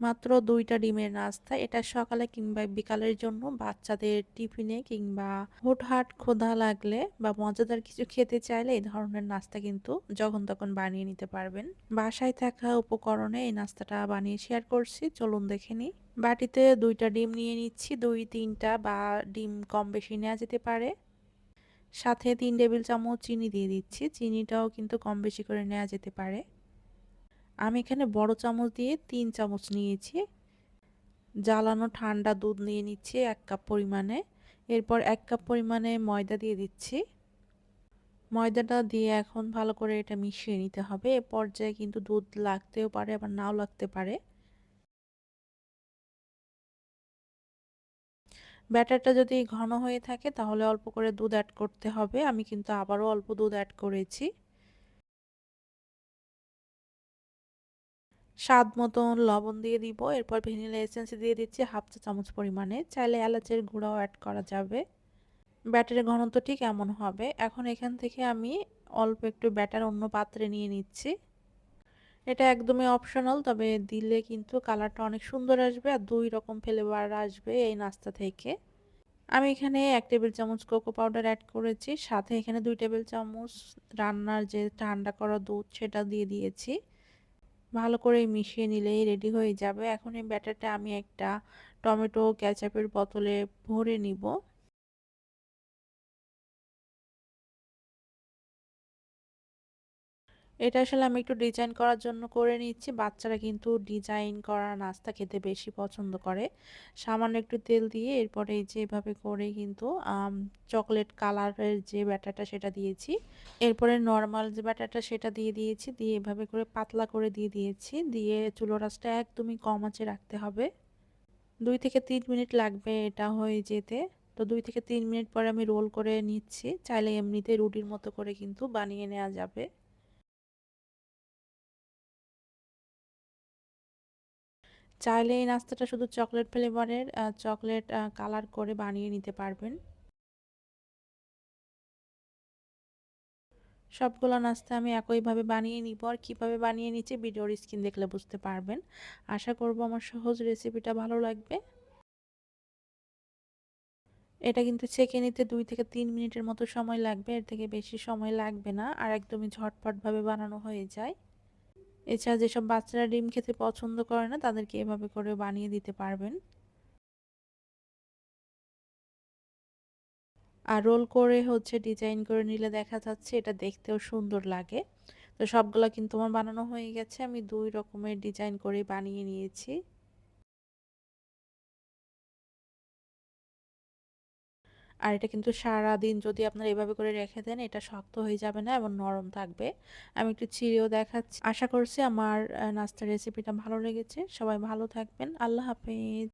মাত্র দুইটা ডিমের নাস্তা, এটা সকালে কিংবা বিকালের জন্য বাচ্চাদের টিফিনে কিংবা হুটহাট ক্ষুধা লাগলে বা মজাদার কিছু খেতে চাইলে এই ধরনের নাস্তা কিন্তু যখন তখন বানিয়ে নিতে পারবেন। বাসায় থাকা উপকরণে এই নাস্তাটা বানিয়ে শেয়ার করছি, চলুন দেখে নিই। বাটিতে দুইটা ডিম নিয়ে নিচ্ছি, দুই, তিনটা বা ডিম কম বেশি নেওয়া যেতে পারে। সাথে তিন টেবিল চামচ চিনি দিয়ে দিচ্ছি, চিনিটাও কিন্তু কম বেশি করে নেওয়া যেতে পারে। আমি এখানে বড় চামচ দিয়ে তিন চামচ নিয়েছি। জ্বালানো ঠান্ডা দুধ নিয়ে নিচ্ছি এক কাপ পরিমাণে। এরপর এক কাপ পরিমাণে ময়দা দিয়ে দিচ্ছি। ময়দাটা দিয়ে এখন ভালো করে এটা মিশিয়ে নিতে হবে। এ পর্যায়ে কিন্তু দুধ লাগতেও পারে, আবার নাও লাগতে পারে। ব্যাটারটা যদি ঘন হয়ে থাকে তাহলে অল্প করে দুধ অ্যাড করতে হবে। আমি কিন্তু আবারও অল্প দুধ অ্যাড করেছি। স্বাদ মতন লবণ দিয়ে দিব। এরপর ভ্যানিলা এসেন্স দিয়ে দিচ্ছি হাফ চা চামচ পরিমাণে। চাইলে এলাচের গুঁড়াও অ্যাড করা যাবে। ব্যাটারের ঘনত্ব ঠিক এমন হবে। এখন এখান থেকে আমি অল্প একটু ব্যাটার অন্য পাত্রে নিয়ে নিচ্ছি। এটা একদমই অপশনাল তবে দিলে কিন্তু কালারটা অনেক সুন্দর আসবে আর দুই রকম ফ্লেভার আসবে এই নাস্তা থেকে। আমি এখানে এক টেবিল চামচ কোকো পাউডার অ্যাড করেছি। সাথে এখানে দুই টেবিল চামচ রান্নার যে ঠান্ডা করা দুধ, সেটা দিয়ে দিয়েছি। ভালো করে মিশিয়ে নিলেই রেডি হয়ে যাবে। এখন এই ব্যাটারটা আমি একটা টমেটো ক্যাচাপের বোতলে ভরে নিব। এটা আসলে আমি একটু ডিজাইন করার জন্য করে নিচ্ছি। বাচ্চারা কিন্তু ডিজাইন করা নাস্তা খেতে বেশি পছন্দ করে। সামান্য একটু তেল দিয়ে এরপরে এই যে এভাবে করে কিন্তু চকলেট কালারের যে ব্যাটারটা সেটা দিয়েছি। এরপরে নর্মাল যে ব্যাটারটা সেটা দিয়ে দিয়েছি। দিয়ে এভাবে করে পাতলা করে দিয়ে দিয়েছি। দিয়ে চুলো রাসটা একদমই কম আঁচে রাখতে হবে। দুই থেকে তিন মিনিট লাগবে এটা হয়ে যেতে। তো দুই থেকে তিন মিনিট পরে আমি রোল করে নিচ্ছি। চাইলে এমনিতে রুটির মতো করে কিন্তু বানিয়ে নেওয়া যাবে। চাইলে এই নাস্তাটা শুধু চকলেট ফ্লেভারের চকলেট কালার করে বানিয়ে নিতে পারবেন। সবগুলো নাস্তা আমি একইভাবে বানিয়ে নিব। আর কীভাবে বানিয়ে নিচ্ছি ভিডিওর স্ক্রিন দেখলে বুঝতে পারবেন। আশা করব আমার সহজ রেসিপিটা ভালো লাগবে। এটা কিন্তু ছেঁকে নিতে দুই থেকে তিন মিনিটের মতো সময় লাগবে। এর থেকে বেশি সময় লাগবে না। আর একদমই ঝটপটভাবে বানানো হয়ে যায়। এছাড়া যেসব বাচ্চারা ডিম খেতে পছন্দ করে না, তাদেরকে এভাবে করে বানিয়ে দিতে পারবেন। আর রোল করে হচ্ছে ডিজাইন করে নিলে দেখা যাচ্ছে এটা দেখতেও সুন্দর লাগে। তো সবগুলো কিন্তু আমার বানানো হয়ে গেছে, আমি দুই রকমের ডিজাইন করে বানিয়ে নিয়েছি। আর এটা কিন্তু সারা দিন যদি আপনারা এভাবে করে রেখে দেন, এটা শক্ত হয়ে যাবে না এবং নরম থাকবে। আমি একটু চিড়েও দেখাচ্ছি। আশা করছি আমার নাস্তার রেসিপিটা ভালো লেগেছে। সবাই ভালো থাকবেন। আল্লাহ হাফেজ।